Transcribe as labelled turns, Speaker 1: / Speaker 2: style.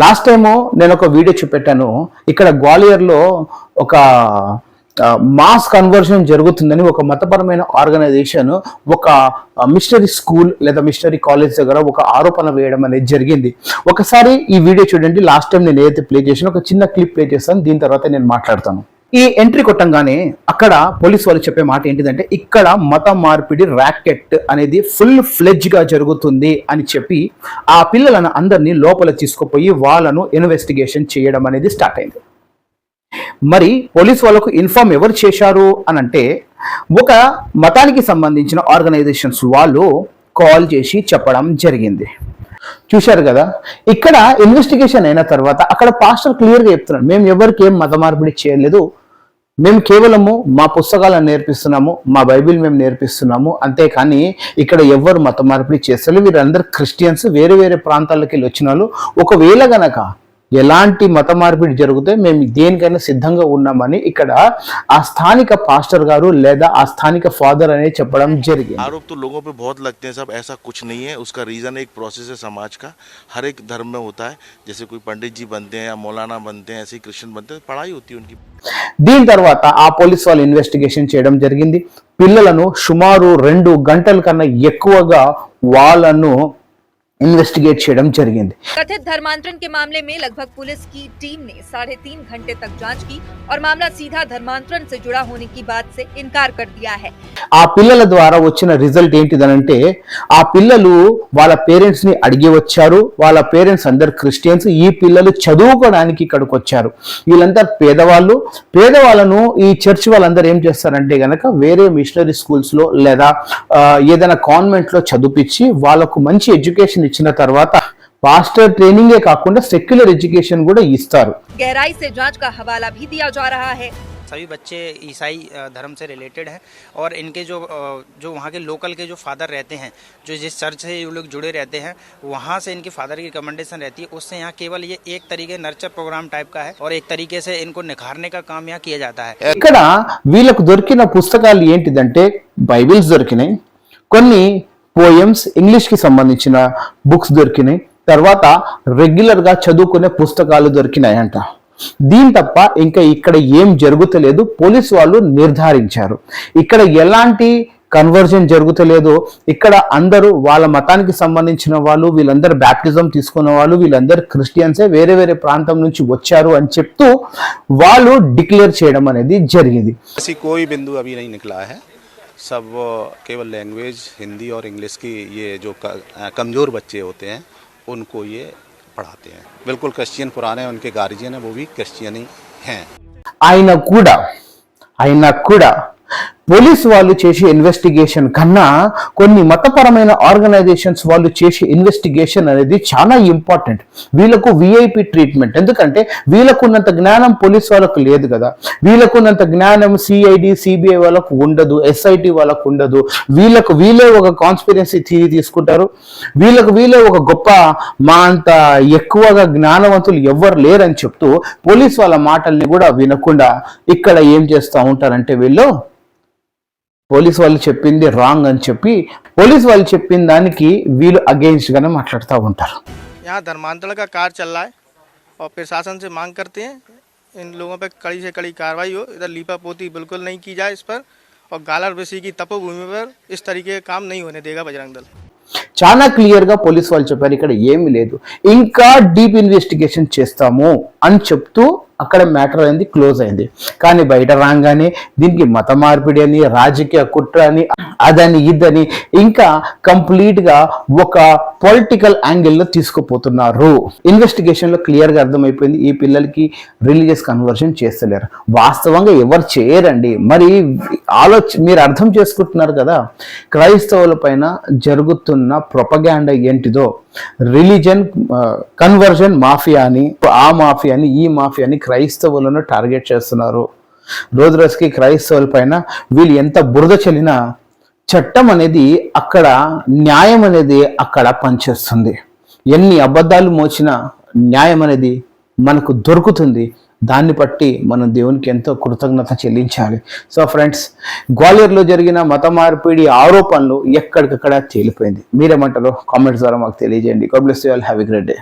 Speaker 1: Last time నేను ఒక video చూపెట్టాను. ఇక్కడ గ్వాలియర్లో ఒక మాస్ కన్వర్షన్ జరుగుతుందని ఒక మతపరమైన ఆర్గనైజేషన్ ఒక మిషనరీ స్కూల్ లేదా మిషనరీ కాలేజ్ దగ్గర ఒక ఆరోపణ వేయడం అనేది జరిగింది. ఒకసారి ఈ వీడియో చూడండి. లాస్ట్ టైం నేను ఏదైతే ప్లే చేసినా ఒక చిన్న క్లిప్ ప్లే చేస్తాను. దీని తర్వాత నేను మాట్లాడతాను. ఈ ఎంట్రీ కొట్టంగానే అక్కడ పోలీస్ వాళ్ళు చెప్పే మాట ఏంటిదంటే ఇక్కడ మత మార్పిడి ర్యాకెట్ అనేది ఫుల్ ఫ్లెడ్జ్గా జరుగుతుంది అని చెప్పి ఆ పిల్లలను అందరినీ లోపల తీసుకుపోయి వాళ్ళను ఇన్వెస్టిగేషన్ చేయడం అనేది స్టార్ట్ అయింది. మరి పోలీస్ వాళ్ళకు ఇన్ఫార్మ్ ఎవరు చేశారు అని అంటే ఒక మతానికి సంబంధించిన ఆర్గనైజేషన్స్ వాళ్ళు కాల్ చేసి చెప్పడం జరిగింది. చూశారు కదా? ఇక్కడ ఇన్వెస్టిగేషన్ అయిన తర్వాత అక్కడ పాస్టర్ క్లియర్గా చెప్తున్నాడు మేము ఎవరికి ఏం మత మార్పిడి చేయలేదు మేము కేవలము మా పుస్తకాలను నేర్పిస్తున్నాము మా బైబిల్ మేము నేర్పిస్తున్నాము అంతేకాని ఇక్కడ ఎవ్వరు మత మార్పిడి చేస్తారు వీరందరూ క్రిస్టియన్స్ వేరే వేరే ప్రాంతాలకి వెళ్ళి వచ్చిన వాళ్ళు ఒకవేళ గనక ఎలాంటి మత మార్పిడి జరిగితే మేము దేనికైనా సిద్ధంగా ఉన్నామని ఇక్కడ ఆ స్థానిక పాస్టర్ గారు లేదా ఆ స్థానిక ఫాదర్ అనేది చెప్పడం జరిగింది
Speaker 2: आरोप तो लोगों पे बहुत लगते हैं सब ऐसा कुछ नहीं है उसका रीज़न एक प्रोसेस है समाज का हर एक धर्म में होता है जैसे कोई पंडित जी बनते हैं या मौलाना बनते हैं ऐसे ही क्रिश्चियन बनते हैं पढ़ाई होती है उनकी
Speaker 1: దీని తర్వాత ఆ పోలీస్ వాళ్ళు ఇన్వెస్టిగేషన్ చేయడం జరిగింది పిల్లలను సుమారు రెండు గంటల కన్నా ఎక్కువగా వాళ్ళను ఇన్వెస్టిగేట్ చేయడం జరిగింది
Speaker 3: कथित धर्मांतरण के मामले में लगभग पुलिस की टीम ने साढ़े तीन घंटे तक जांच की और मामला सीधा धर्मांतरण से जुड़ा होने की बात से इनकार कर दिया है
Speaker 1: ఆ పిల్లల ద్వారా వచ్చిన రిజల్ట్ ఏంటిదనంటే ఆ పిల్లలు వాళ్ళ పేరెంట్స్ ని అడిగి వచ్చారు వాళ్ళ పేరెంట్స్ అందరు క్రిస్టియన్స్ ఈ పిల్లలు చదువుకోవడానికి ఇక్కడికి వచ్చారు వీళ్ళంతా పేదవాళ్ళు పేదవాళ్ళను ఈ చర్చ్ వాళ్ళందరూ ఏం చేస్తారంటే గనక వేరే మిషనరీ స్కూల్స్ లో లేదా ఆ, ఏదైనా కాన్వెంట్ లో చదివించి వాళ్ళకు మంచి ఎడ్యుకేషన్ ఇచ్చిన తర్వాత పాస్టర్ ట్రైనింగే కాకుండా సెక్యులర్ ఎడ్యుకేషన్ కూడా ఇస్తారు
Speaker 3: गहराई से जांच का हवाला भी दिया जा रहा है
Speaker 4: सभी बच्चे ईसाई अ, धर्म से रिलेटेड हैं और इनके जो अ, जो वहाँ के लोकल के जो फादर रहते हैं जो जिस चर्च से ये लोग जुड़े रहते हैं वहाँ से इनके फादर की रिकमेंडेशन रहती है उससे यहाँ केवल ये एक तरीके नर्चर प्रोग्राम टाइप का है और एक तरीके से इनको निखारने का काम यहाँ किया जाता है
Speaker 1: ఇక్కడ వీళ్ళకు దొరికిన పుస్తకాలు ఏంటిదంటే బైబిల్స్ దొరికినాయి కొన్ని పోయమ్స్ ఇంగ్లీష్కి సంబంధించిన బుక్స్ దొరికినాయి. తర్వాత రెగ్యులర్గా చదువుకునే పుస్తకాలు దొరికినాయంట. దీని తప్ప ఇంకా ఇక్కడ ఏం జరుగుతలేదు పోలీస్ వాళ్ళు నిర్ధారించారు. ఇక్కడ ఎలాంటి కన్వర్జన్ జరుగుతలేదు ఇక్కడ అందరూ వాళ్ళ మతానికి సంబంధించిన వాళ్ళు వీళ్ళందరూ బ్యాప్టిజం తీసుకున్న వాళ్ళు వీళ్ళందరూ క్రిస్టియన్సే వేరే వేరే ప్రాంతం నుంచి వచ్చారు అని చెప్తూ వాళ్ళు డిక్లేర్ చేయడం అనేది జరిగింది.
Speaker 5: బిందు అవి सब केवल लैंग्वेज हिंदी और इंग्लिश की ये जो कमज़ोर बच्चे होते हैं, उनको ये पढ़ाते हैं। बिल्कुल क्रिश्चियन पुराने उनके गार्जियन है, वो भी क्रिश्चियन ही हैं।
Speaker 1: आईना कूड़ा आईना कूड़ा। పోలీస్ వాళ్ళు చేసే ఇన్వెస్టిగేషన్ కన్నా కొన్ని మతపరమైన ఆర్గనైజేషన్స్ వాళ్ళు చేసే ఇన్వెస్టిగేషన్ అనేది చాలా ఇంపార్టెంట్ వీళ్ళకు విఐపి ట్రీట్మెంట్ ఎందుకంటే వీళ్ళకున్నంత జ్ఞానం పోలీస్ వాళ్ళకు లేదు కదా. వీళ్ళకున్నంత జ్ఞానం సిఐడి సిబిఐ వాళ్ళకు ఉండదు. ఎస్ఐటి వాళ్ళకు ఉండదు. వీళ్ళకు వీళ్ళే ఒక కాన్స్పిరెన్సీ థియరీ తీసుకుంటారు. వీళ్ళకు వీళ్ళే ఒక గొప్ప మా అంత ఎక్కువగా జ్ఞానవంతులు ఎవ్వరు లేరని చెప్తూ పోలీస్ వాళ్ళ మాటల్ని కూడా వినకుండా ఇక్కడ ఏం చేస్తూ ఉంటారంటే వీళ్ళు పోలీస్ వాళ్ళు చెప్పింది రాంగ్ అని చెప్పి పోలీస్ వాళ్ళు చెప్పిన దానికి వీళ్ళు అగెయిన్స్ట్ గానే మాట్లాడుతూ ఉంటారు
Speaker 6: यहाँ धर्मांतरण का कार्य चल रहा है और प्रशासन से मांग करते हैं इन लोगों पर कड़ी से कड़ी कार्रवाई हो इधर लीपा पोती बिल्कुल नहीं की जाए इस पर और गालर बसी की तपोभूमि पर इस तरीके का काम नहीं होने देगा बजरंग दल
Speaker 1: చాలా క్లియర్ గా పోలీస్ వాళ్ళు చెప్పారు ఇక్కడ ఏమీ లేదు ఇంకా డీప్ ఇన్వెస్టిగేషన్ చేస్తాము అని చెప్తూ అక్కడ మ్యాటర్ అయింది క్లోజ్ అయింది. కానీ బయట రాగానే దీనికి మత మార్పిడి అని రాజకీయ కుట్ర అని అదని ఇదని ఇంకా కంప్లీట్గా ఒక పొలిటికల్ యాంగిల్లో తీసుకుపోతున్నారు. ఇన్వెస్టిగేషన్లో క్లియర్గా అర్థమైపోయింది ఈ పిల్లలకి రిలీజియస్ కన్వర్షన్ చేస్తలేరు. వాస్తవంగా ఎవరు చేయరండి. మరి ఆలోచ మీరు అర్థం చేసుకుంటున్నారు కదా క్రైస్తవుల పైన జరుగుతున్న ప్రొపగాండా ఏంటిదో. రిలీజన్ కన్వర్జన్ మాఫియా అని ఆ మాఫియాని ఈ మాఫియాని క్రైస్తవులను టార్గెట్ చేస్తున్నారు. రోజు రోజుకి క్రైస్తవుల పైన వీళ్ళు ఎంత బురద చల్లినా చట్టం అనేది అక్కడ న్యాయం అనేది అక్కడ పనిచేస్తుంది. ఎన్ని అబద్ధాలు మోచినా న్యాయం అనేది మనకు దొరుకుతుంది. దాన్ని బట్టి మనం దేవునికి ఎంతో కృతజ్ఞత చెల్లించాలి. సో ఫ్రెండ్స్ గ్వాలియర్లో జరిగిన మత మార్పిడి ఆరోపణలు ఎక్కడికక్కడ తేలిపోయింది. మీరేమంటారో కామెంట్స్ ద్వారా మాకు తెలియజేయండి. God bless you all have a great day